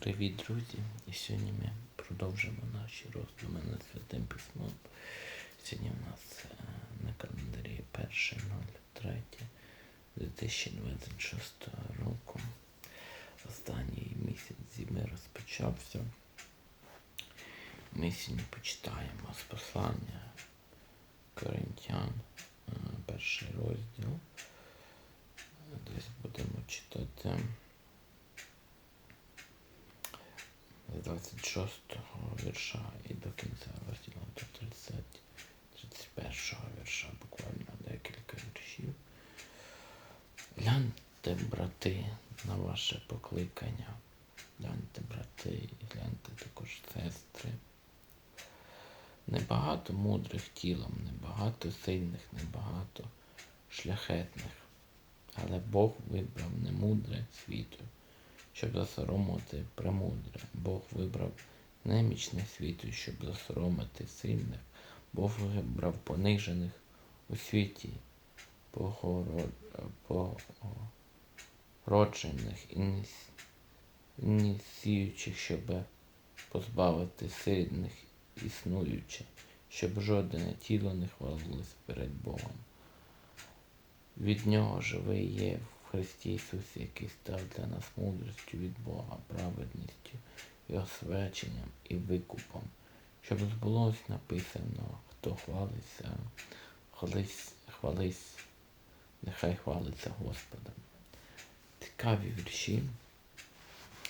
Привіт, друзі! І сьогодні ми продовжимо наші роздуми над святим письмом. Сьогодні в нас е, на календарі 1.03.2026 року. Останній місяць зими розпочався. Ми сьогодні почитаємо з послання Коринтян, е, перший розділ. Десь будемо читати. З 26 вірша і до кінця розділу до 30, 31 вірша, буквально декілька віршів. Гляньте, брати, на ваше покликання. Гляньте, брати, і гляньте також сестри. Небагато мудрих тілом, небагато сильних, небагато шляхетних. Але Бог вибрав немудре світу щоб засоромити премудре. Бог вибрав немічне світу, щоб засоромити сильних. Бог вибрав понижених у світі, погороджених і не сіючих, щоб позбавити сильних існуючих, щоб жодне тіло не хвалилось перед Богом. Від нього живий є Христі Ісусі, який став для нас мудростю від Бога, праведністю і освяченням і викупом, щоб збулось написано, хто хвалиться, хвались, хвались, нехай хвалиться Господом. Цікаві вірші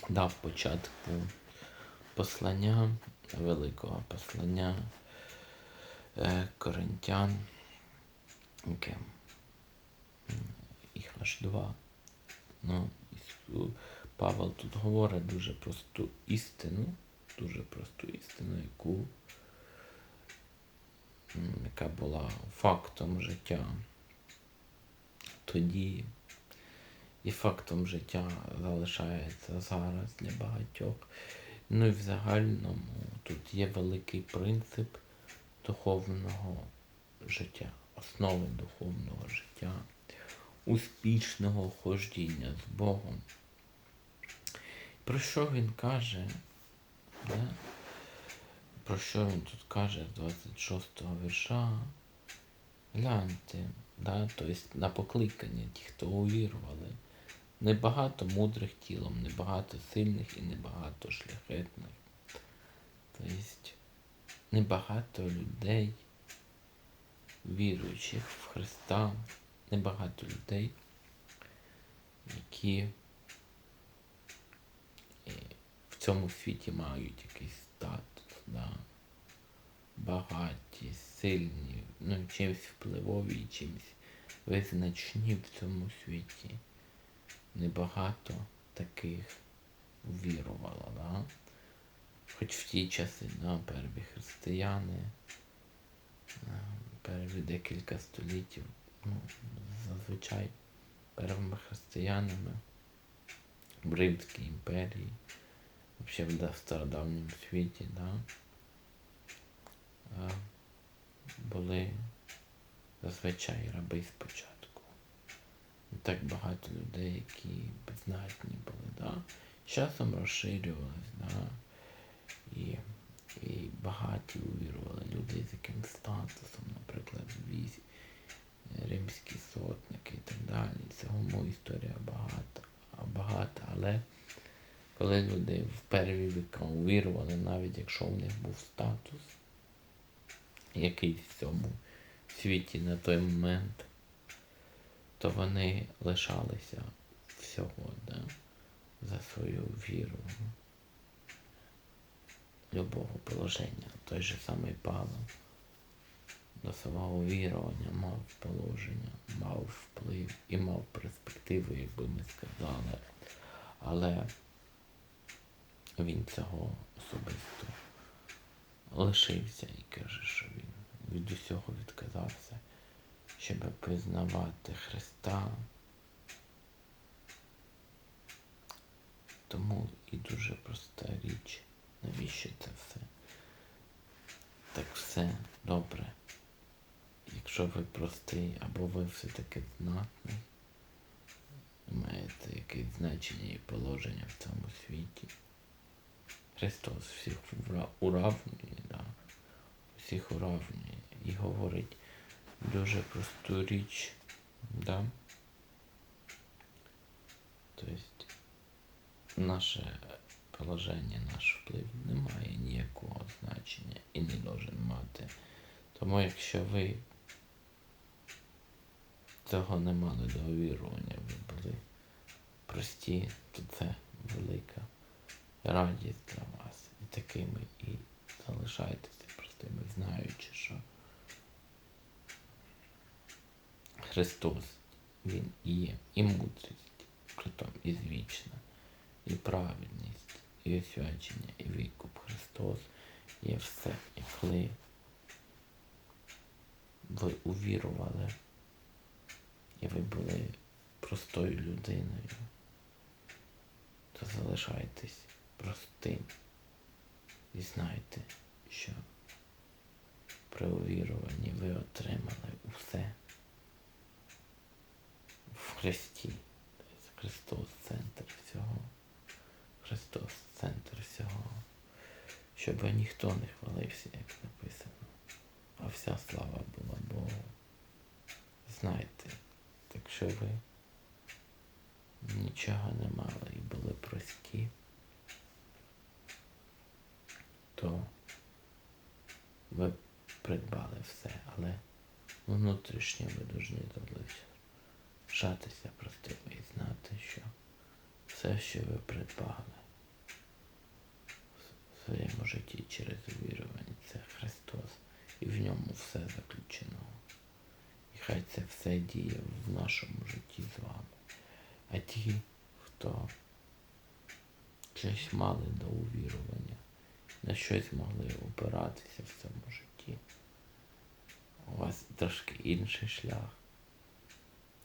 дав початку послання, великого послання е, коринтян. Okay. H2. Ну, Павел тут говорить дуже просту істину, дуже просту істину, яку, яка була фактом життя тоді і фактом життя залишається зараз для багатьох. Ну і в загальному тут є великий принцип духовного життя, основи духовного життя успішного хождіння з Богом. Про що він каже? Да? Про що він тут каже з 26 го вірша? Гляньте, да? тобто на покликання ті, хто увірували. Небагато мудрих тілом, небагато сильних і небагато шляхетних. Тобто небагато людей, віруючих в Христа небагато людей, які е, в цьому світі мають якийсь статус, да? багаті, сильні, ну чимось впливові, чимось визначні в цьому світі. Небагато таких вірувало, да? Хоч в ті часи, да, перві християни, перві декілька століттів ну, зазвичай первими християнами в Римській імперії, взагалі в стародавньому світі, да, були зазвичай раби спочатку. Так багато людей, які беззнатні були, да, з часом розширювалися, да, і і багаті увірували. Люди з яким статусом, наприклад, військ римські сотники і так далі. Цього історія багата, багата, але коли люди в перві віка увірували, навіть якщо у них був статус, який в цьому світі на той момент, то вони лишалися всього да, за свою віру любого положення. Той же самий Павло до свого вірування мав положення, мав вплив і мав перспективу, як би ми сказали. Але він цього особисто лишився і каже, що він від усього відказався, щоб признавати Христа. Тому і дуже проста річ, навіщо це все? Так все добре. Якщо ви простий або ви все-таки знатний, маєте якесь значення і положення в цьому світі, Христос всіх уравнює, да? всіх уравнює і говорить дуже просту річ, да? Тобто наше положення, наш вплив не має ніякого значення і не должен мати. Тому якщо ви цього не мали до увірування, ви були прості, то це велика радість для вас. І такими і залишайтеся простими, знаючи, що Христос, Він і є і мудрість, притом і звічна, і праведність, і освячення, і викуп Христос є все. І коли ви увірували, і ви були простою людиною, то залишайтесь простим і знайте, що при увіруванні ви отримали усе в Христі. Христос центр всього. Христос центр всього. Щоб ніхто не хвалився, як написано, а вся слава була Богу. Знайте, якщо ви нічого не мали і були прості, то ви придбали все, але внутрішньо ви повинні залишатися простими і знати, що все, що ви придбали в своєму житті через увірування, це Христос, і в ньому все заключено. І хай це все діє в нашому житті з вами. А ті, хто щось мали до увірування, на щось могли опиратися в цьому житті. У вас трошки інший шлях.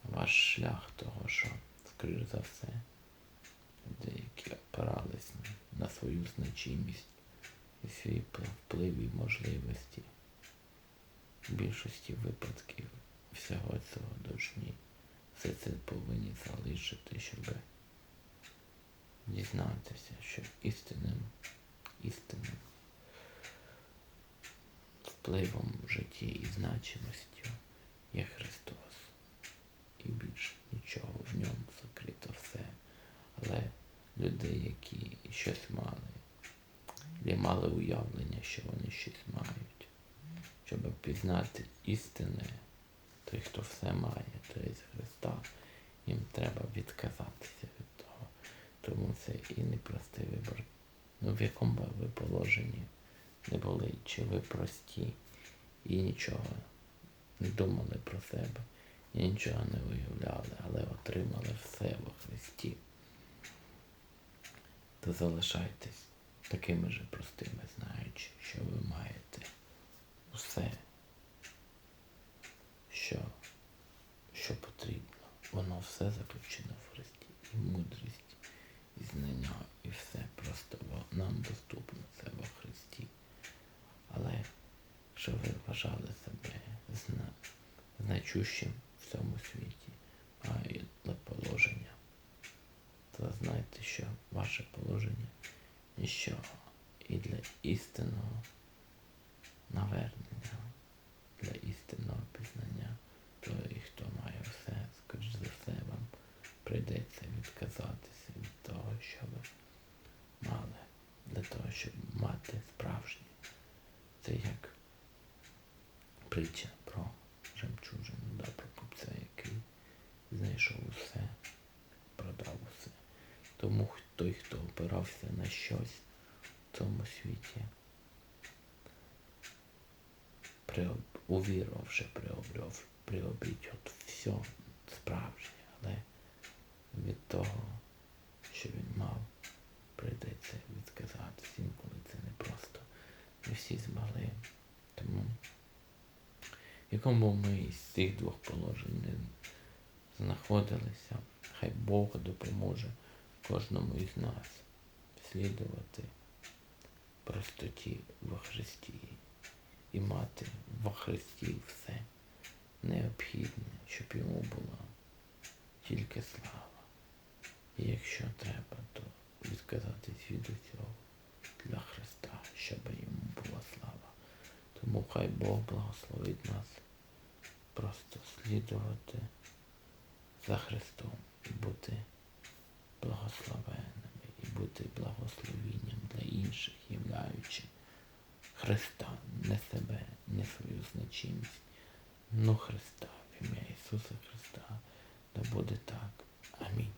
Ваш шлях того, що, скоріш за все, деякі опирались на свою значимість і свій вплив і можливості. В більшості випадків всього цього дожні. Все це повинні залишити, щоб дізнатися, що істинним, істинним впливом в житті і значимостю є Христос. І більше нічого в ньому закрито все. Але люди, які щось мали, не мали уявлення, що вони щось мають, щоб пізнати істини, той, хто все має, то є Христа, їм треба відказатися від того. Тому це і непростий вибір. Ну в якому би ви положенні не були, чи ви прості і нічого не думали про себе, і нічого не уявляли, але отримали все во Христі, то залишайтесь такими же простими, знаючи, що ви маєте усе, що, що потрібно. Воно все заключено в Христі. І мудрість, і знання, і все просто нам доступно це во Христі. Але що ви вважали себе зна, значущим в цьому світі, маєте положення, то знайте, що ваше положення ніщо і для істинного навернення, для істинного пізнання, той, хто має все, скоріш за все, вам прийдеться відказатися від того, що ви мали, для того, щоб мати справжнє. Це як притча про жемчужину, да, про купця, який знайшов усе, продав усе. Тому той, хто опирався на щось в цьому світі, увірувавши, приобрів, приобріть от все справжнє, але від того, що він мав, прийдеться відказатися. Інколи це не просто. Не всі змогли. Тому в якому ми із цих двох положень не знаходилися, хай Бог допоможе кожному із нас слідувати простоті во Христі і мати во Христі все необхідне, щоб йому була тільки слава. І якщо треба, то відказатись від усього для Христа, щоб йому була слава. Тому хай Бог благословить нас просто слідувати за Христом і бути благословенними, і бути благословенням для інших, являючи Христа, не себе, не свою значимість, но Христа, в ім'я Ісуса Христа. Да буде так. Амінь.